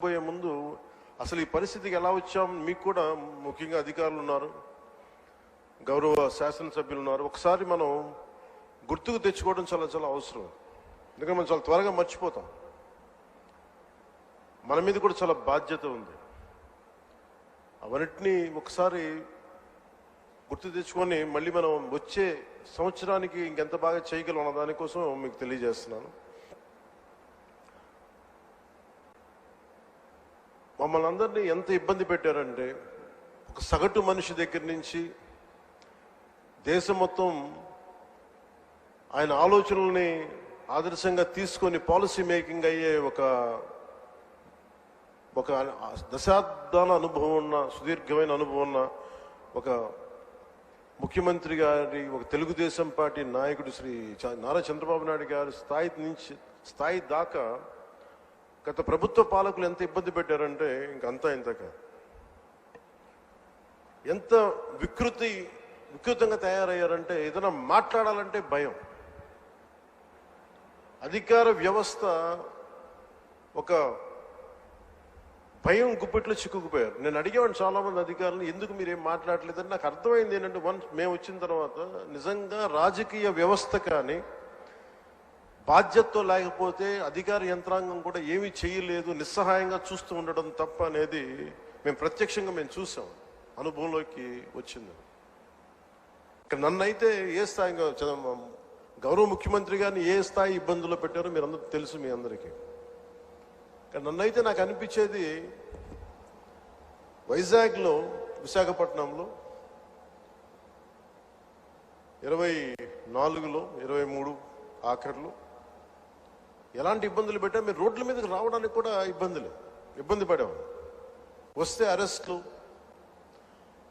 పోయే ముందు అసలు ఈ పరిస్థితికి ఎలా వచ్చాం మీకు కూడా ముఖ్యంగా అధికారులు ఉన్నారు. గౌరవ శాసనసభ్యులు ఉన్నారు. ఒకసారి మనం గుర్తుకు తెచ్చుకోవడం చాలా చాలా అవసరం. ఎందుకంటే మనం చాలా త్వరగా మర్చిపోతాం. మన మీద కూడా చాలా బాధ్యత ఉంది. అవన్నిటినీ ఒకసారి గుర్తు తెచ్చుకొని మళ్ళీ మనం వచ్చే సంవత్సరానికి ఇంకెంత బాగా చేయగలం అన్న దానికోసం మీకు తెలియజేస్తున్నాను. మమ్మల్ని అందరినీ ఎంత ఇబ్బంది పెట్టారంటే ఒక సగటు మనిషి దగ్గర నుంచి దేశం మొత్తం ఆయన ఆలోచనల్ని ఆదర్శంగా తీసుకొని పాలసీ మేకింగ్ అయ్యే ఒక ఒక దశాబ్దాల అనుభవం ఉన్న సుదీర్ఘమైన అనుభవం ఉన్న ఒక ముఖ్యమంత్రి గారి ఒక తెలుగుదేశం పార్టీ నాయకుడు శ్రీ చ- నారా చంద్రబాబు నాయుడు గారి స్థాయి నుంచి స్థాయి దాకా గత ప్రభుత్వ పాలకులు ఎంత ఇబ్బంది పెట్టారంటే ఇంకంతా ఇంత కాదు ఎంత వికృతి వికృతంగా తయారయ్యారంటే ఏదైనా మాట్లాడాలంటే భయం. అధికార వ్యవస్థ ఒక భయం గుప్పిట్లో చిక్కుకుపోయారు. నేను అడిగేవాడిని చాలా మంది అధికారులు ఎందుకు మీరేం మాట్లాడలేదని? నాకు అర్థమైంది ఏంటంటే వన్స్ మేము వచ్చిన తర్వాత నిజంగా రాజకీయ వ్యవస్థ కానీ బాధ్యతతో లేకపోతే అధికార యంత్రాంగం కూడా ఏమీ చేయలేదు నిస్సహాయంగా చూస్తూ ఉండడం తప్ప అనేది మేము ప్రత్యక్షంగా మేము చూసాం. అనుభవంలోకి వచ్చింది. ఇక్కడ నన్నైతే ఏ స్థాయిగా గౌరవ ముఖ్యమంత్రి గారిని ఏ స్థాయి ఇబ్బందుల్లో పెట్టారో మీరు అందరూ తెలుసు మీ అందరికీ. కానీ నన్నైతే నాకు అనిపించేది వైజాగ్లో విశాఖపట్నంలో ఇరవై నాలుగులో ఇరవై మూడు ఆఖరిలో ఎలాంటి ఇబ్బందులు పెట్టా? మీరు రోడ్ల మీదకి రావడానికి కూడా ఇబ్బందులు. ఇబ్బంది పడేవాళ్ళు. వస్తే అరెస్ట్లు.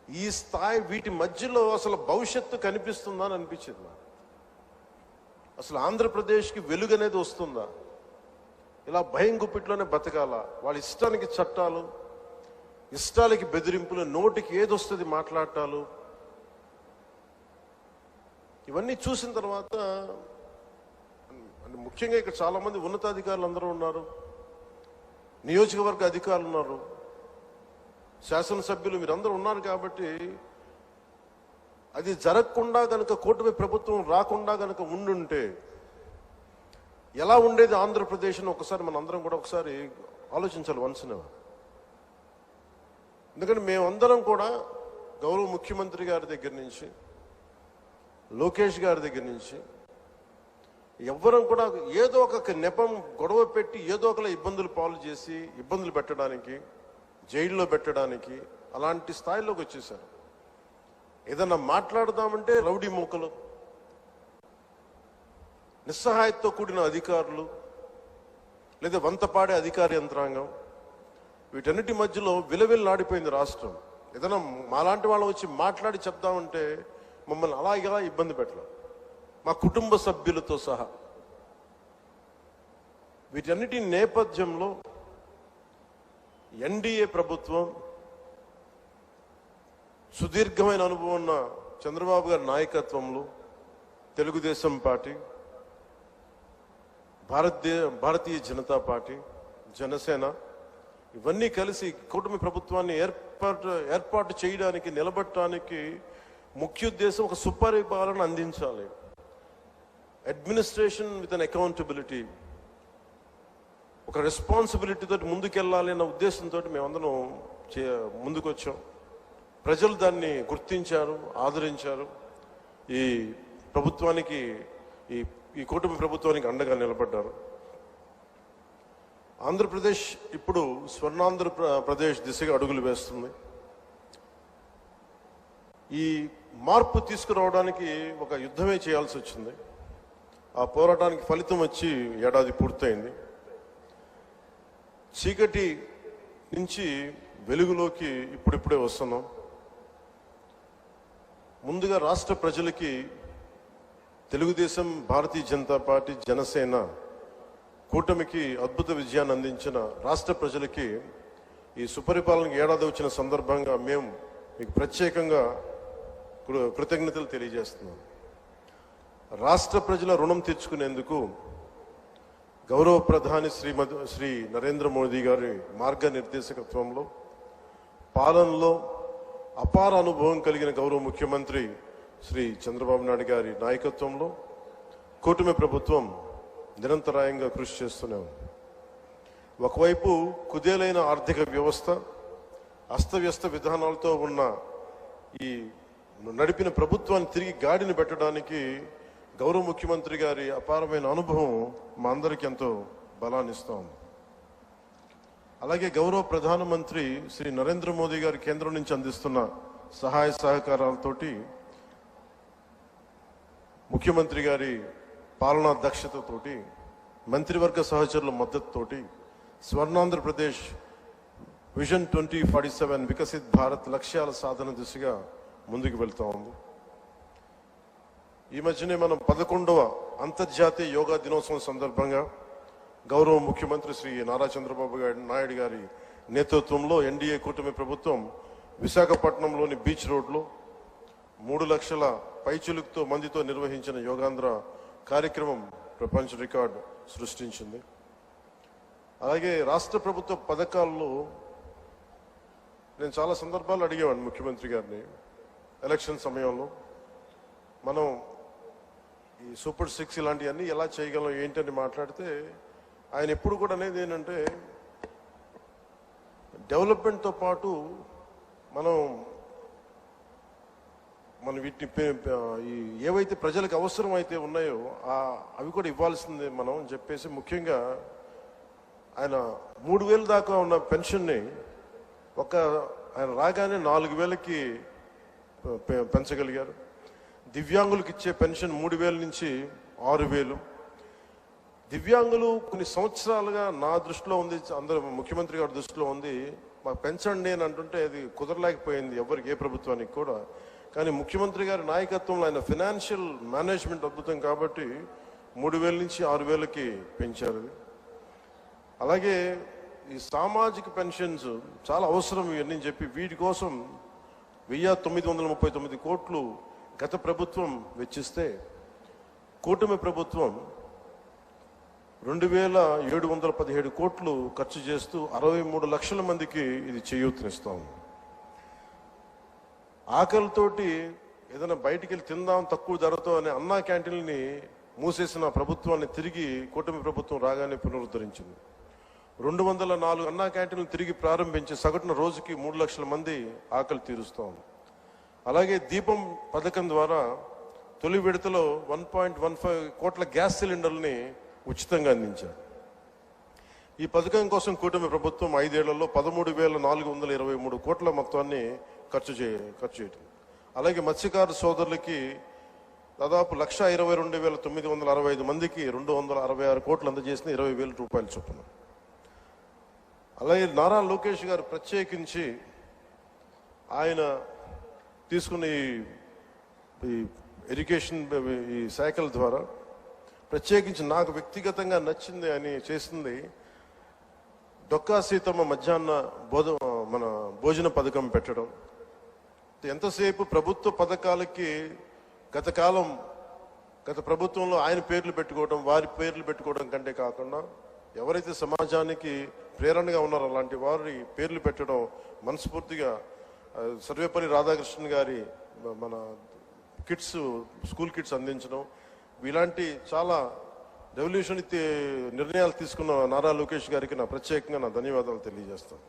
ఈ స్థాయి వీటి మధ్యలో అసలు భవిష్యత్తు కనిపిస్తుందా అని అనిపించింది నాకు. అసలు ఆంధ్రప్రదేశ్కి వెలుగు అనేది వస్తుందా? ఇలా భయం గుప్పిట్లోనే బతకాల? వాళ్ళ ఇష్టానికి చట్టాలు ఇష్టాలకి బెదిరింపులు నోటికి ఏదొస్తుంది మాట్లాడటాలు? ఇవన్నీ చూసిన తర్వాత అంటే ముఖ్యంగా ఇక్కడ చాలామంది ఉన్నతాధికారులు అందరూ ఉన్నారు. నియోజకవర్గ అధికారులు ఉన్నారు. శాసనసభ్యులు మీరందరూ ఉన్నారు కాబట్టి అది జరగకుండా గనుక కూటమి ప్రభుత్వం రాకుండా గనక ఉండుంటే ఎలా ఉండేది ఆంధ్రప్రదేశ్ అని ఒకసారి మనందరం కూడా ఒకసారి ఆలోచించాలి వన్సిన ఎందుకంటే మేమందరం కూడా గౌరవ ముఖ్యమంత్రి గారి దగ్గర నుంచి లోకేష్ గారి దగ్గర నుంచి ఎవ్వరం కూడా ఏదో ఒక నెపం గొడవ పెట్టి ఏదో ఒకలా ఇబ్బందులు పాలు చేసి ఇబ్బందులు పెట్టడానికి జైల్లో పెట్టడానికి అలాంటి స్థాయిలోకి వచ్చేసారు ఏదన్నా మాట్లాడదామంటే రౌడీ మూకలు నిస్సహాయతతో కూడిన అధికారులు లేదా వంతపాడే అధికార యంత్రాంగం వీటన్నిటి మధ్యలో విలవిల్లాడిపోయింది రాష్ట్రం. ఏదైనా మాలాంటి వాళ్ళు వచ్చి మాట్లాడి చెప్దామంటే మమ్మల్ని అలా ఇలా ఇబ్బంది పెట్టలేదు మా కుటుంబ సభ్యులతో సహా. వీటన్నిటి నేపథ్యంలో ఎన్డీఏ ప్రభుత్వం సుదీర్ఘమైన అనుభవం ఉన్న చంద్రబాబు గారి నాయకత్వంలో తెలుగుదేశం పార్టీ భారతదే భారతీయ జనతా పార్టీ జనసేన ఇవన్నీ కలిసి కూటమి ప్రభుత్వాన్ని ఏర్పాటు ఏర్పాటు చేయడానికి నిలబట్టడానికి ముఖ్య ఉద్దేశం ఒక సుపరిపాలన అందించాలి. అడ్మినిస్ట్రేషన్ విత్ అన్ అకౌంటబిలిటీ ఒక రెస్పాన్సిబిలిటీ తోటి ముందుకెళ్ళాలి అన్న ఉద్దేశంతో మేమందరం చే ముందుకొచ్చాం. ప్రజలు దాన్ని గుర్తించారు ఆదరించారు. ఈ ప్రభుత్వానికి ఈ ఈ కుటుంబ ప్రభుత్వానికి అండగా నిలబడ్డారు. ఆంధ్రప్రదేశ్ ఇప్పుడు స్వర్ణాంధ్ర ప్ర- ప్రదేశ్ దిశగా అడుగులు వేస్తుంది. ఈ మార్పు తీసుకురావడానికి ఒక యుద్ధమే చేయాల్సి వచ్చింది ఆ పోరాటానికి ఫలితం వచ్చి ఏడాది పూర్తయింది. చీకటి నుంచి వెలుగులోకి ఇప్పుడిప్పుడే వస్తున్నాం. ముందుగా రాష్ట్ర ప్రజలకి తెలుగుదేశం భారతీయ జనతా పార్టీ జనసేన కూటమికి అద్భుత విజయాన్ని అందించిన రాష్ట్ర ప్రజలకి ఈ సుపరిపాలనకి ఏడాది వచ్చిన సందర్భంగా మేము మీకు ప్రత్యేకంగా కృతజ్ఞతలు తెలియజేస్తున్నాం. రాష్ట్ర ప్రజల రుణం తీర్చుకునేందుకు గౌరవ ప్రధాని శ్రీమతి శ్రీ నరేంద్ర మోదీ గారి మార్గనిర్దేశకత్వంలో పాలనలో అపార అనుభవం కలిగిన గౌరవ ముఖ్యమంత్రి శ్రీ చంద్రబాబు నాయుడు గారి నాయకత్వంలో కూటమి ప్రభుత్వం నిరంతరాయంగా కృషి చేస్తూనే ఉంది. ఒకవైపు కుదేలైన ఆర్థిక వ్యవస్థ అస్తవ్యస్త విధానాలతో ఉన్న ఈ నడిపిన ప్రభుత్వాన్ని తిరిగి గాడిని పెట్టడానికి గౌరవ ముఖ్యమంత్రి గారి అపారమైన అనుభవం మా అందరికీ ఎంతో బలాన్ని ఉంది. అలాగే గౌరవ ప్రధానమంత్రి శ్రీ నరేంద్ర మోదీ గారి కేంద్రం నుంచి అందిస్తున్న సహాయ సహకారాలతోటి ముఖ్యమంత్రి గారి పాలనా దక్షతతోటి మంత్రివర్గ సహచరుల మద్దతుతోటి Swarnandhra Pradesh vision twenty forty seven Viksit Bharat లక్ష్యాల సాధన దిశగా ముందుకు వెళ్తూ ఉంది. ఈ మధ్యనే మనం పదకొండవ అంతర్జాతీయ యోగా దినోత్సవం సందర్భంగా గౌరవ ముఖ్యమంత్రి శ్రీ నారా చంద్రబాబు నాయుడు గారి నేతృత్వంలో ఎన్డీఏ కూటమి ప్రభుత్వం విశాఖపట్నంలోని బీచ్ రోడ్లో మూడు లక్షల పైచులుకుతో మందితో నిర్వహించిన యోగాంధ్ర కార్యక్రమం ప్రపంచ రికార్డు సృష్టించింది. అలాగే రాష్ట్ర ప్రభుత్వ పథకాల్లో నేను చాలా సందర్భాలు అడిగేవాడిని ముఖ్యమంత్రి గారిని. ఎలక్షన్ సమయంలో మనం ఈ సూపర్ సిక్స్ ఇలాంటివన్నీ ఎలా చేయగలం ఏంటని మాట్లాడితే ఆయన ఎప్పుడు కూడా అనేది ఏంటంటే డెవలప్మెంట్తో పాటు మనం మనం వీటిని ఈ ఏవైతే ప్రజలకు అవసరం అయితే ఉన్నాయో ఆ అవి కూడా ఇవ్వాల్సిందే మనం అని చెప్పేసి ముఖ్యంగా ఆయన మూడు వేలు దాకా ఉన్న పెన్షన్ని ఒక ఆయన రాగానే నాలుగు వేలకి పె- పెంచగలిగారు. దివ్యాంగులకు ఇచ్చే పెన్షన్ మూడు వేల నుంచి ఆరు వేలు. దివ్యాంగులు కొన్ని సంవత్సరాలుగా నా దృష్టిలో ఉంది అందరూ ముఖ్యమంత్రి గారి దృష్టిలో ఉంది. మాకు పెంచండి అని అంటుంటే అది కుదరలేకపోయింది ఎవరికి ఏ ప్రభుత్వానికి కూడా. కానీ ముఖ్యమంత్రి గారి నాయకత్వంలో ఆయన ఫినాన్షియల్ మేనేజ్మెంట్ అద్భుతం కాబట్టి మూడు వేల నుంచి ఆరు వేలకి పెంచారు. అలాగే ఈ సామాజిక పెన్షన్స్ చాలా అవసరం ఇవన్నీ చెప్పి వీటి కోసం వెయ్యి తొమ్మిది వందల ముప్పై తొమ్మిది కోట్లు గత ప్రభుత్వం వెచ్చిస్తే కూటమి ప్రభుత్వం రెండు వేల ఏడు వందల పదిహేడు కోట్లు ఖర్చు చేస్తూ అరవై మూడు లక్షల మందికి ఇది చేయూతనిస్తాం ఆకలితోటి ఏదైనా బయటికి వెళ్ళి తిందాం తక్కువ ధరతో అనే అన్నా క్యాంటీన్ని మూసేసిన ప్రభుత్వాన్ని తిరిగి కూటమి ప్రభుత్వం రాగానే పునరుద్ధరించింది. రెండు వందల నాలుగు అన్నా క్యాంటీన్లు తిరిగి ప్రారంభించి సగటున రోజుకి మూడు లక్షల మంది ఆకలి తీరుస్తాం అలాగే దీపం పథకం ద్వారా తొలి విడతలో వన్ పాయింట్ వన్ ఫైవ్ కోట్ల గ్యాస్ సిలిండర్ని ఉచితంగా అందించారు. ఈ పథకం కోసం కూటమి ప్రభుత్వం ఐదేళ్ళలో పదమూడు వేల నాలుగు వందల ఇరవై మూడు కోట్ల మొత్తాన్ని ఖర్చు చే ఖర్చు చేయటం. అలాగే మత్స్యకారు సోదరులకి దాదాపు లక్ష ఇరవై రెండు వేల తొమ్మిది వందల అరవై ఐదు మందికి రెండు వందల అరవై ఆరు కోట్లు అందజేసిన ఇరవై వేల రూపాయలు చొప్పున. అలాగే నారా లోకేష్ గారు ప్రత్యేకించి ఆయన తీసుకున్న ఈ ఎడ్యుకేషన్ ఈ శాఖల ద్వారా ప్రత్యేకించి నాకు వ్యక్తిగతంగా నచ్చింది అని చేసింది డొక్కా సీతమ్మ మధ్యాహ్న బోధ మన భోజన పథకం పెట్టడం. ఎంతసేపు ప్రభుత్వ పథకాలకి గత కాలం గత ప్రభుత్వంలో ఆయన పేర్లు పెట్టుకోవడం వారి పేర్లు పెట్టుకోవడం కంటే కాకుండా ఎవరైతే సమాజానికి ప్రేరణగా ఉన్నారో అలాంటి వారి పేర్లు పెట్టడం మనస్ఫూర్తిగా సర్వేపల్లి రాధాకృష్ణన్ గారి మన కిట్స్ స్కూల్ కిట్స్ అందించడం. ఇలాంటి చాలా రెవల్యూషన్ నిర్ణయాలు తీసుకున్న నారా లోకేష్ గారికి నా ప్రత్యేకంగా నా ధన్యవాదాలు తెలియజేస్తాను.